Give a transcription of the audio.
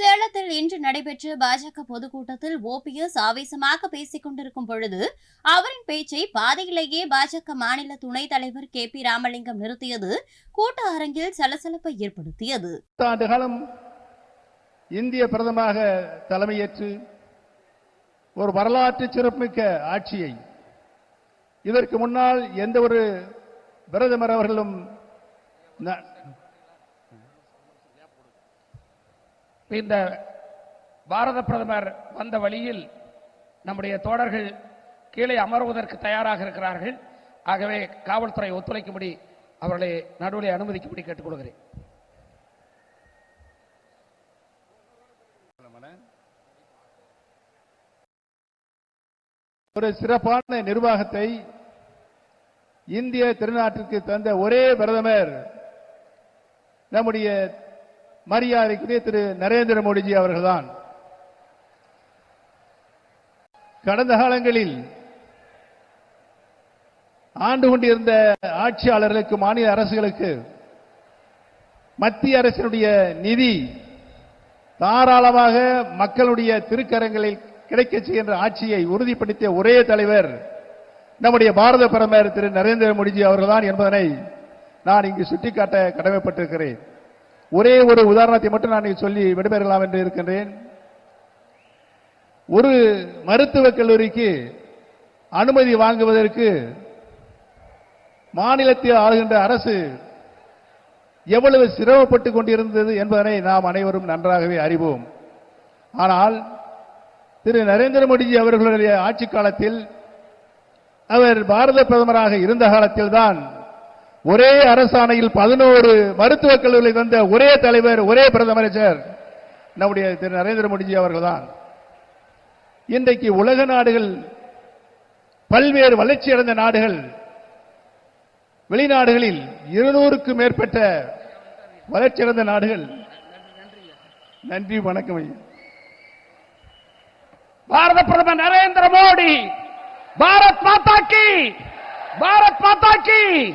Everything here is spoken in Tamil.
சேலத்தில் இன்று நடைபெற்ற பாஜக பொதுக்கூட்டத்தில் ஓபிஎஸ் ஆவேசமாக பேசிக் கொண்டிருக்கும் பொழுது அவரின் பேச்சை பாதியிலேயே பாஜக மாநில துணைத் தலைவர் கே. பி. ராமலிங்கம் நிறுத்தியது கூட்ட அரங்கில் சலசலப்பை ஏற்படுத்தியது. ஆண்டு காலம் இந்திய பிரதமராக தலைமையேற்று ஒரு வரலாற்று சிறப்புமிக்க ஆட்சியை இதற்கு முன்னால் எந்த ஒரு பிரதமர் அவர்களும் இந்த பாரத பிரதமர் வந்த வழியில் நம்முடைய தோழர்கள் கீழே அமர்வதற்கு தயாராக இருக்கிறார்கள். ஆகவே காவல்துறை ஒத்துழைக்கும்படி அவர்களை நடுவில் அனுமதிக்கும்படி கேட்டுக்கொள்கிறேன். ஒரு சிறப்பான நிர்வாகத்தை இந்திய திருநாட்டிற்கு தந்த ஒரே பிரதமர் நம்முடைய மரியாதைக்குரிய திரு நரேந்திர மோடிஜி அவர்கள்தான். கடந்த காலங்களில் ஆண்டு கொண்டிருந்த ஆட்சியாளர்களுக்கு மாநில அரசுகளுக்கு மத்திய அரசினுடைய நிதி தாராளமாக மக்களுடைய திருக்கரங்களில் கிடைக்கச் செய்கின்ற ஆட்சியை உறுதிப்படுத்திய ஒரே தலைவர் நம்முடைய பாரத பிரதமர் திரு நரேந்திர மோடிஜி அவர்கள்தான் என்பதனை நான் இங்கு சுட்டிக்காட்ட கடமைப்பட்டிருக்கிறேன். ஒரே ஒரு உதாரணத்தை மட்டும் நான் சொல்லி விடைபெறலாம் என்று இருக்கின்றேன். ஒரு மருத்துவக் கல்லூரிக்கு அனுமதி வாங்குவதற்கு மாநிலத்தில் ஆளுகின்ற அரசு எவ்வளவு சிரமப்பட்டுக் கொண்டிருந்தது என்பதனை நாம் அனைவரும் நன்றாகவே அறிவோம். ஆனால் திரு நரேந்திர மோடிஜி அவர்களுடைய ஆட்சி காலத்தில் அவர் பாரத பிரதமராக இருந்த காலத்தில்தான் ஒரே அரசாணையில் பதினோரு மருத்துவக் கல்லூரிகளை தந்த ஒரே தலைவர் ஒரே பிரதமர் நம்முடைய திரு. நரேந்திர மோடிஜி அவர்கள்தான். இன்றைக்கு உலக நாடுகள் பல்வேறு வளர்ச்சி அடைந்த நாடுகள் வெளிநாடுகளில் இருநூறுக்கும் மேற்பட்ட வளர்ச்சி அடைந்த நாடுகள். நன்றி வணக்கம் ஐயா. பாரத பிரதமர் நரேந்திர மோடி பாரத் மாதா கி பாரத் மாதா கி.